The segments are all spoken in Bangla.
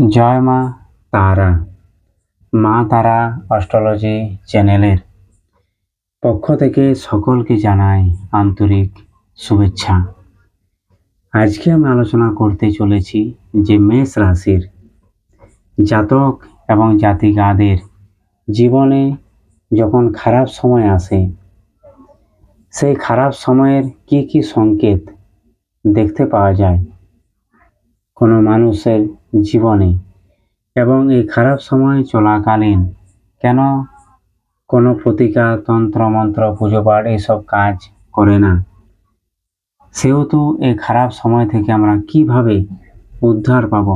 জয় মা তারা মা তারা অস্ট্রোলজি চ্যানেলের পক্ষ থেকে সকলকে জানাই আন্তরিক শুভেচ্ছা। আজকে আমি আলোচনা করতে চলেছি যে মেষ রাশির জাতক এবং জাতিকাদের জীবনে যখন খারাপ সময় আসে, সেই খারাপ সময়ের কি কি সংকেত দেখতে পাওয়া যায়? কোনো মানুষের জীবনে এবং এই খারাপ সময় চলাকালীন কেন কোনো প্রতিকার, তন্ত্র, মন্ত্র, পুজো পাঠ এইসব কাজ করে না? সেহেতু এই খারাপ সময় থেকে আমরা কীভাবে উদ্ধার পাব?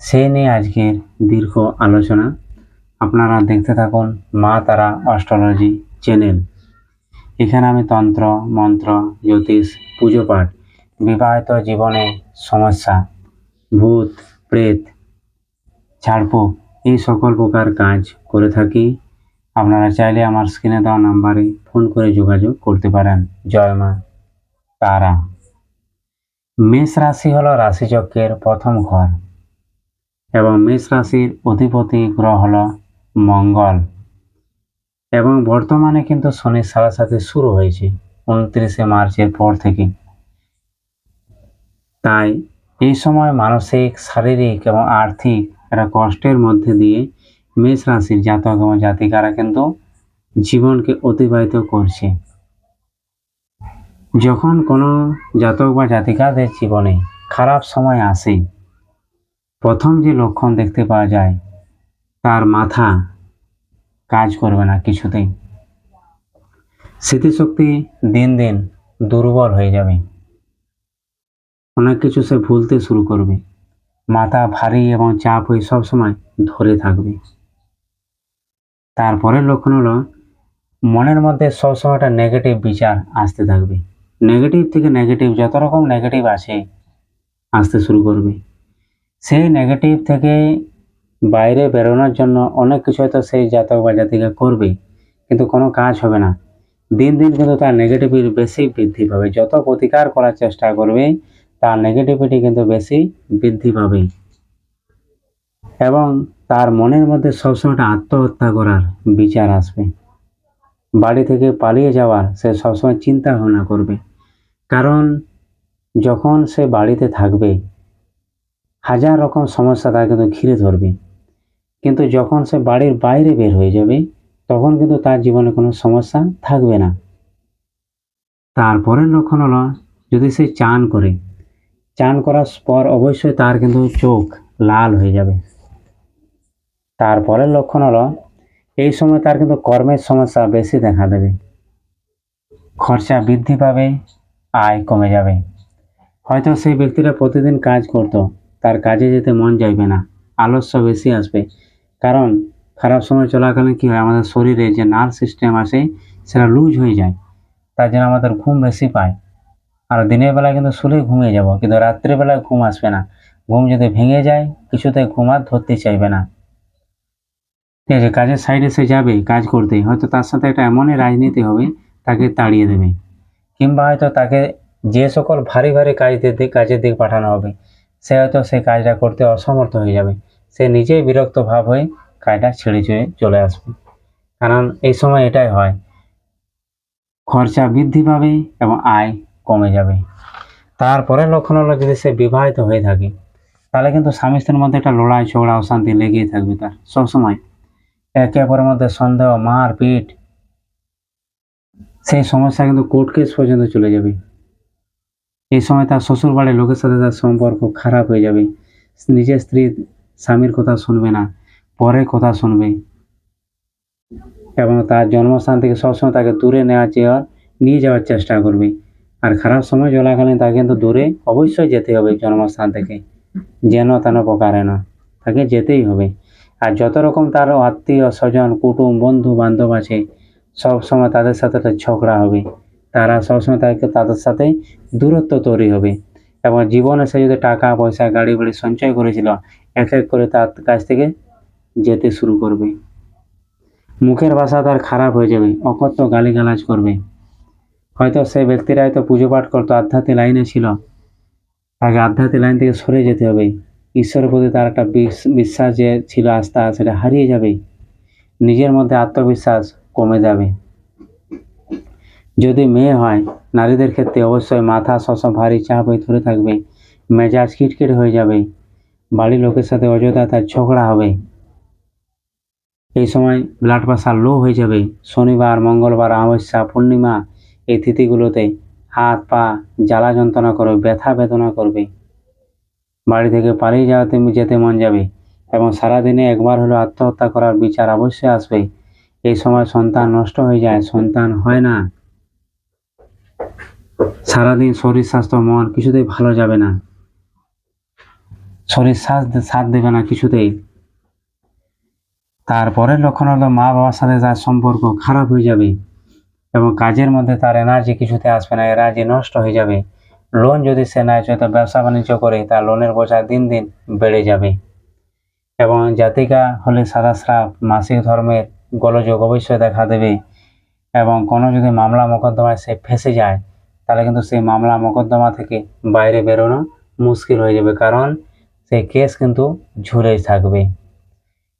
সে নিয়ে আজকের দীর্ঘ আলোচনা। আপনারা দেখতে থাকুন মা তারা অস্ট্রোলজি চ্যানেল। এখানে আমি তন্ত্র, মন্ত্র, জ্যোতিষ, পুজো পাঠ, বিবাহিত জীবনে সমস্যা ভূত, প্রেত ঝাড়ফুঁক এই সকল প্রকার কাজ করে থাকি। আপনারা চাইলে আমার স্ক্রিনে দেওয়া নাম্বারে ফোন করে যোগাযোগ করতে পারেন। জয় মা, তারা। মেষ রাশি হলো রাশিচক্রের প্রথম ঘর এবং মেষ রাশির অধিপতি গ্রহ হলো মঙ্গল এবং বর্তমানে কিন্তু শনির সাড়ে সাথে শুরু হয়েছে, উনত্রিশে মার্চের পর থেকে। তাই এই সময় মানসিক, শারীরিক এবং আর্থিক একটা কষ্টের মধ্যে দিয়ে মেষ রাশির জাতক এবং জাতিকারা কিন্তু জীবনকে অতিবাহিত করছে। যখন কোনো জাতক বা জাতিকাদের জীবনে খারাপ সময় আসে, প্রথম যে লক্ষণ দেখতে পাওয়া যায়, তার মাথা কাজ করবে না কিছুতেই। স্মৃতিশক্তি দিন দিন দুর্বল হয়ে যাবে। অনেক কিছু সে ভুলতে শুরু করবে। মাথা ভারী এবং চাপ হয়ে সবসময় ধরে থাকবে। তারপরের লক্ষণ হলো, মনের মধ্যে সবসময় একটা নেগেটিভ বিচার আসতে থাকবে। নেগেটিভ থেকে নেগেটিভ যত রকম নেগেটিভ আছে আসতে শুরু করবে। সেই নেগেটিভ থেকে বাইরে বেরোনোর জন্য অনেক কিছু হয়তো সেই জাতক বা জাতিকা করবে, কিন্তু কোনো কাজ হবে না। দিন দিন কিন্তু তার নেগেটিভিটি বেশি বৃদ্ধি পাবে। যত প্রতিকার করার চেষ্টা করবে তার নেগেটিভিটি কিন্তু বেশি বৃদ্ধি পাবে। এবং তার মনের মধ্যে সবসময়টা আত্মহত্যা করার বিচার আসবে। বাড়ি থেকে পালিয়ে যাওয়ার সে সবসময় চিন্তা ভাবনা করবে। কারণ যখন সে বাড়িতে থাকবে, হাজার রকম সমস্যা তাকে কিন্তু ঘিরে ধরবে। কিন্তু যখন সে বাড়ির বাইরে বের হয়ে যাবে, তখন কিন্তু তার জীবনে কোনো সমস্যা থাকবে না। তারপরের লক্ষণ হলো, যদি সে চান করে চান করার পর অবশ্যই তার কিন্তু চোখ লাল হয়ে যাবে। তারপরের লক্ষণ হলো, এই সময় তার কিন্তু কর্মের সমস্যা বেশি দেখা দেবে। খরচা বৃদ্ধি পাবে, আয় কমে যাবে। হয়তো সেই ব্যক্তিটা প্রতিদিন কাজ করত, তার কাজে যেতে মন চাইবে না, আলস্য বেশি আসবে। কারণ খারাপ সময় চলাকালীন কী হয়, আমাদের শরীরে যে নার্ভ সিস্টেম আছে সেটা লুজ হয়ে যায়, তার জন্য আমাদের ঘুম বেশি পায়। আর দিনের বেলা কিন্তু শুলেই ঘুমিয়ে যাব, কিন্তু রাত্রিবেলায় ঘুম আসবে না। ঘুম যদি ভেঙে যায়, কিছুতে ঘুম আর ধরতে চাইবে না। ঠিক আছে, কাজের সাইডে সে যাবে, কাজ করতে। হয়তো তার সাথে একটা এমনই রাজনীতি হবে, তাকে তাড়িয়ে দেবে। কিংবা হয়তো তাকে যে সকল ভারী ভারী কাজ দিক, কাজের দিক পাঠানো হবে, সে হয়তো সেই কাজটা করতে অসমর্থ হয়ে যাবে। সে নিজেই বিরক্ত ভাব হয়ে কাজটা ছেড়ে চলে চলে আসবে। কারণ এই সময় এটাই হয়। খরচা বৃদ্ধি পাবে এবং আয় কমে যাবে। তারপরে লক্ষণ হলো যদি সে বিবাহিত হয়ে থাকে, তাহলে কিন্তু স্বামী স্ত্রীর মধ্যে একটা লড়াই, ঝগড়া, অশান্তি লেগেই থাকবে তার সবসময়। একে অপরের মধ্যে সন্দেহ মার পিট সেই সমস্যা কিন্তু কোর্ট কেস পর্যন্ত চলে যাবে। এই সময় তার শ্বশুর বাড়ির লোকের সাথে তার সম্পর্ক খারাপ হয়ে যাবে। নিজের স্ত্রী স্বামীর কথা শুনবে না, পরের কথা শুনবে। এবং তার জন্মস্থান থেকে সবসময় তাকে দূরে নেওয়ার চেয়ে নিয়ে যাওয়ার চেষ্টা করবে। আর খারাপ সময় চলাকালীন তাকে কিন্তু দূরে অবশ্যই যেতে হবে জন্মস্থান থেকে। যেন তেন প্রকারে না, তাকে যেতেই হবে। আর যত রকম তার আত্মীয় স্বজন, কুটুম, বন্ধু, বান্ধব আছে, সব সময় তাদের সাথে তার ঝগড়া হবে। তারা সবসময় তাকে তাদের সাথে দূরত্ব তৈরি হবে। এবং জীবনে সে যদি টাকা, পয়সা, গাড়ি, বাড়ি সঞ্চয় করেছিল, এক এক করে তার কাছ থেকে যেতে শুরু করবে। মুখের ভাষা তার খারাপ হয়ে যাবে, অকথ্য গালিগালাজ করবে। হয়তো সেই ব্যক্তিরা হয়তো পুজো পাঠ করতো, আধ্যাত্মিক লাইনে ছিল। তাকে আধ্যাত্মিক লাইন থেকে সরে যেতে হবে। ঈশ্বরের প্রতি তার একটা বিশ- বিশ্বাস যে ছিল আস্থা, সেটা হারিয়ে যাবে। নিজের মধ্যে আত্মবিশ্বাস কমে যাবে। যদি মেয়ে হয়, নারীদের ক্ষেত্রে অবশ্যই মাথা সবসময় ভারী চাপ হয়ে ধরে থাকবে। মেজাজ খিটখিট হয়ে যাবে। বাড়ির লোকের সাথে অযথা তার ঝগড়া হবে। এই সময় ব্লাড প্রেশার লো হয়ে যাবে। শনিবার, মঙ্গলবার, অমাবস্যা, পূর্ণিমা এই তিথিগুলোতে হাত, পা, জ্বালা যন্ত্রণা করবে ব্যথা বেদনা করবে। বাড়ি থেকে পালিয়ে যাওয়াতে যেতে মন যাবে এবং সারাদিনে একবার হলো আত্মহত্যা করার বিচার অবশ্যই আসবে। এই সময় সন্তান নষ্ট হয়ে যায়, সন্তান হয় না। সারাদিন শরীর স্বাস্থ্য, মন কিছুতেই ভালো যাবে না। শরীর সাথ সাথ দেবে না কিছুতেই। তারপরের লক্ষণ হলো মা বাবার সাথে তার সম্পর্ক খারাপ হয়ে যাবে। এবং কাজের মধ্যে তার এনার্জি কিছুতে আসবে না এনার্জি নষ্ট হয়ে যাবে। লোন যদি সে নেয় হয়তো ব্যবসা বাণিজ্য করে, তার লোনের বোঝা দিন দিন বেড়ে যাবে। এবং জাতিকা হলে সাদা স্রাব, মাসিক ধর্মের গোলযোগ অবশ্যই দেখা দেবে। এবং কোনো যদি মামলা মোকদ্দমায় সে ফেসে যায়, তাহলে কিন্তু সেই মামলা মোকদ্দমা থেকে বাইরে বেরোনো মুশকিল হয়ে যাবে, কারণ সেই কেস কিন্তু ঝুলেই থাকবে।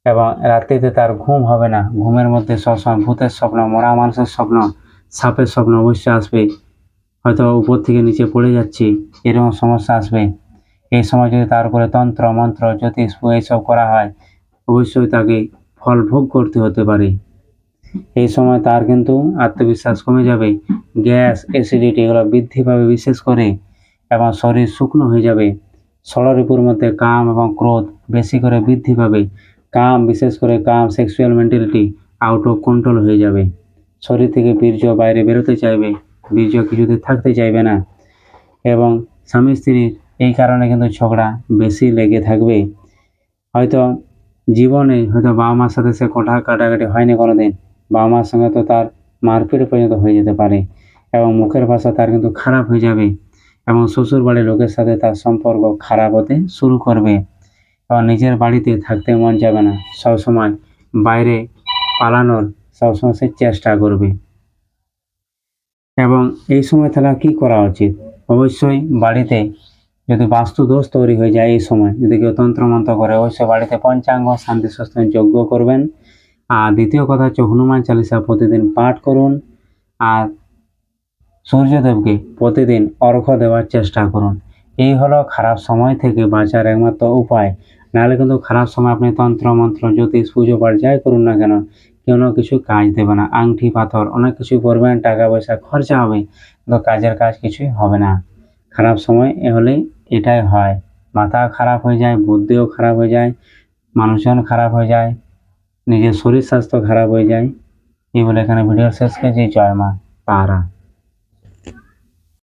এবং রাত্রিতে তার ঘুম হবে না। ঘুমের মধ্যে সবসময় ভূতের স্বপ্ন, মরা মানুষের স্বপ্ন সাপের স্বপ্ন অবশ্যই আসবে। হয়তো উপর থেকে নিচে পড়ে যাচ্ছে, এরকম সমস্যা আসবে। এই সময় যদি তার উপরে তন্ত্র, মন্ত্র, জ্যোতিষ এইসব করা হয়, অবশ্যই তাকে ফল ভোগ করতে হতে পারে। এই সময় তার কিন্তু আত্মবিশ্বাস কমে যাবে, গ্যাস অ্যাসিডিটি এগুলো বৃদ্ধি পাবে বিশেষ করে, এবং শরীর শুকনো হয়ে যাবে। ষড়রিপুর মধ্যে কাম এবং ক্রোধ বেশি করে বৃদ্ধি পাবে। কাম, বিশেষ করে কাম sexual mentality out of control হয়ে যাবে। শরীর থেকে বীর্য বাইরে বেরোতে চাইবে, বীর্য কিছুতে থাকতে চাইবে না। এবং স্বামী স্ত্রীর এই কারণে কিন্তু ঝগড়া বেশি লেগে থাকবে। হয়তো জীবনে হয়তো বাবা মার সাথে সে কোঠা কাটাকাটি হয়নি কোনোদিন। বাবা মার সঙ্গে তো তার মারপিট পর্যন্ত হয়ে যেতে পারে এবং মুখের ভাষা তার কিন্তু খারাপ হয়ে যাবে এবং শ্বশুর বাড়ির লোকের সাথে তার সম্পর্ক খারাপ হতে শুরু করবে। এবং নিজের বাড়িতে থাকতে মন যাবে না। সবসময় বাইরে পালানোর সবসময় সে চেষ্টা করবে। এবং এই সময় তাহলে কি করা উচিত? অবশ্যই বাড়িতে যদি বাস্তু দোষ তৈরি হয়ে যায় এই সময়, যদি কেউ তন্ত্রমন্ত্র করে, অবশ্যই বাড়িতে পঞ্চাঙ্গ, শান্তি সস্তান যজ্ঞ করবেন। আর দ্বিতীয় কথা হচ্ছে হনুমান চালিসা প্রতিদিন পাঠ করুন। আর সূর্যদেবকে প্রতিদিন অর্ঘ্য দেওয়ার চেষ্টা করুন। এই হলো খারাপ সময় থেকে বাঁচার একমাত্র উপায়। নাহলে কিন্তু খারাপ সময় আপনি তন্ত্র মন্ত্র জ্যোতিষ, পুজো পাঠ যাই করুন না কেন কোনো কিছু কাজ দেবে না আংটি পাথর, অনেক কিছু করবেন টাকা পয়সা, খরচা হবে, কিন্তু কাজের কাজ কিছুই হবে না। খারাপ সময় এ হলে এটাই হয়। মাথা খারাপ হয়ে যায়, বুদ্ধিও খারাপ হয়ে যায়, মানুষজন খারাপ হয়ে যায়, নিজের শরীর স্বাস্থ্য খারাপ হয়ে যায়। এই বলে এখানে ভিডিও শেষ করছি। জয় মা, তারা।